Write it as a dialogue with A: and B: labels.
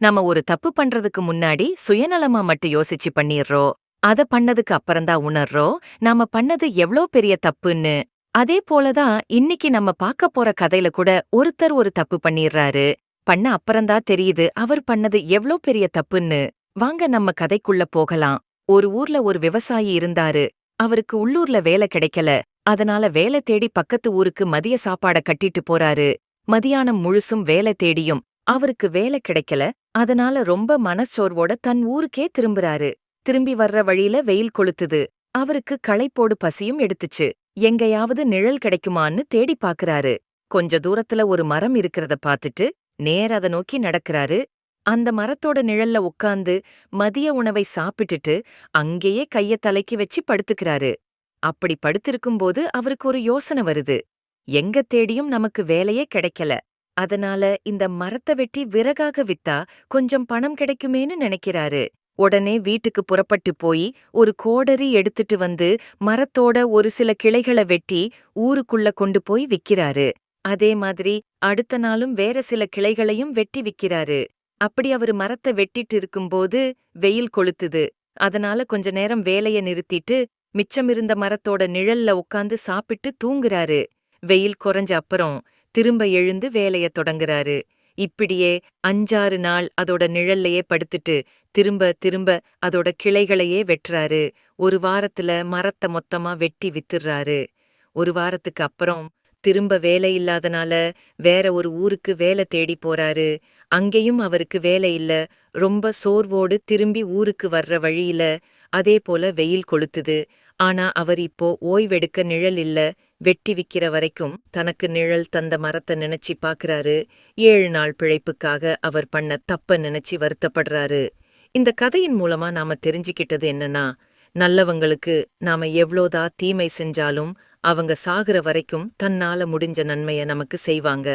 A: நாம ஒரு தப்பு பண்றதுக்கு முன்னாடி சுயநலமா மட்டும் யோசிச்சு பண்ணிடுறோம் அத பண்ணதுக்கு அப்புறம்தான் உணர்றோம் நாம பண்ணது எவ்ளோ பெரிய தப்புன்னு? அதே போலதான் இன்னைக்கு நம்ம பார்க்க போற கதையில கூட ஒருத்தர் ஒரு தப்பு பண்ணிடுறாரு பண்ண அப்புறம்தான் தெரியுது அவர் பண்ணது எவ்ளோ பெரிய தப்புன்னு. வாங்க நம்ம கதைக்குள்ள போகலாம். ஒரு ஊர்ல ஒரு விவசாயி இருந்தாரு. அவருக்கு உள்ளூர்ல வேலை கிடைக்கல. அதனால வேலை தேடி பக்கத்து ஊருக்கு மதிய சாப்பாட கட்டிட்டு போறாரு. மதியானம் முழுசும் வேலை தேடியும் அவருக்கு வேலை கிடைக்கல. அதனால ரொம்ப மனச்சோர்வோட தன் ஊருக்கே திரும்புறாரு. திரும்பி வர்ற வழியில வெயில் கொளுத்துது. அவருக்கு களைப்போடு பசியும் எடுத்துச்சு. எங்கயாவது நிழல் கிடைக்குமான்னு தேடி பாக்குறாரு. கொஞ்ச தூரத்துல ஒரு மரம் இருக்கிறத பாத்துட்டு நேர அத நோக்கி நடக்கிறாரு. அந்த மரத்தோட நிழல்ல உக்காந்து மதிய உணவை சாப்பிட்டுட்டு அங்கேயே கைய தலைக்கு வச்சு படுத்துக்கிறாரு. அப்படி படுத்திருக்கும்போது அவருக்கு ஒரு யோசனை வருது. எங்க தேடியும் நமக்கு வேலையே கிடைக்கல. அதனால இந்த மரத்தை வெட்டி விறகாக வித்தா கொஞ்சம் பணம் கிடைக்குமேனு நினைக்கிறாரு. உடனே வீட்டுக்கு புறப்பட்டு போய் ஒரு கோடரி எடுத்துட்டு வந்து மரத்தோட ஒரு சில கிளைகளை வெட்டி ஊருக்குள்ள கொண்டு போய் விக்கிறாரு. அதே மாதிரி அடுத்த நாளும் வேற சில கிளைகளையும் வெட்டி விக்கிறாரு. அப்படி அவரு மரத்தை வெட்டிட்டு இருக்கும்போது வெயில் கொளுத்துது. அதனால கொஞ்ச நேரம் வேலைய நிறுத்திட்டு மிச்சமிருந்த மரத்தோட நிழல்ல உட்காந்து சாப்பிட்டு தூங்குறாரு. வெயில் குறைஞ்ச அப்புறம் திரும்ப எழுந்து வேலைய தொடங்குறாரு. இப்படியே அஞ்சாறு நாள் அதோட நிழல்லையே படுத்துட்டு திரும்ப திரும்ப அதோட கிளைகளையே வெட்டுறாரு. ஒரு வாரத்துல மரத்தை மொத்தமா வெட்டி வித்துடுறாரு ஒரு வாரத்துக்கு அப்புறம் திரும்ப வேலை இல்லாதனால வேற ஒரு ஊருக்கு வேலை தேடி போறாரு. அங்கேயும் அவருக்கு வேலை இல்ல. ரொம்ப சோர்வோடு திரும்பி ஊருக்கு வர்ற வழியில அதே போல வெயில் கொளுத்துது. ஆனா அவர் இப்போ ஓய்வெடுக்க நிழல் இல்ல. வெட்டி விக்கிற வரைக்கும் தனக்கு நிழல் தந்த மரத்தை நினைச்சு பாக்குறாரு ஏழு நாள் பிழைப்புக்காக அவர் பண்ண தப்ப நினைச்சு வருத்தப்படுறாரு. இந்த கதையின் மூலமா நாம தெரிஞ்சுக்கிட்டது என்னன்னா நல்லவங்களுக்கு நாம எவ்ளோதா தீமை செஞ்சாலும் அவங்க சாகுற வரைக்கும் தன்னால முடிஞ்ச நன்மைய நமக்கு செய்வாங்க.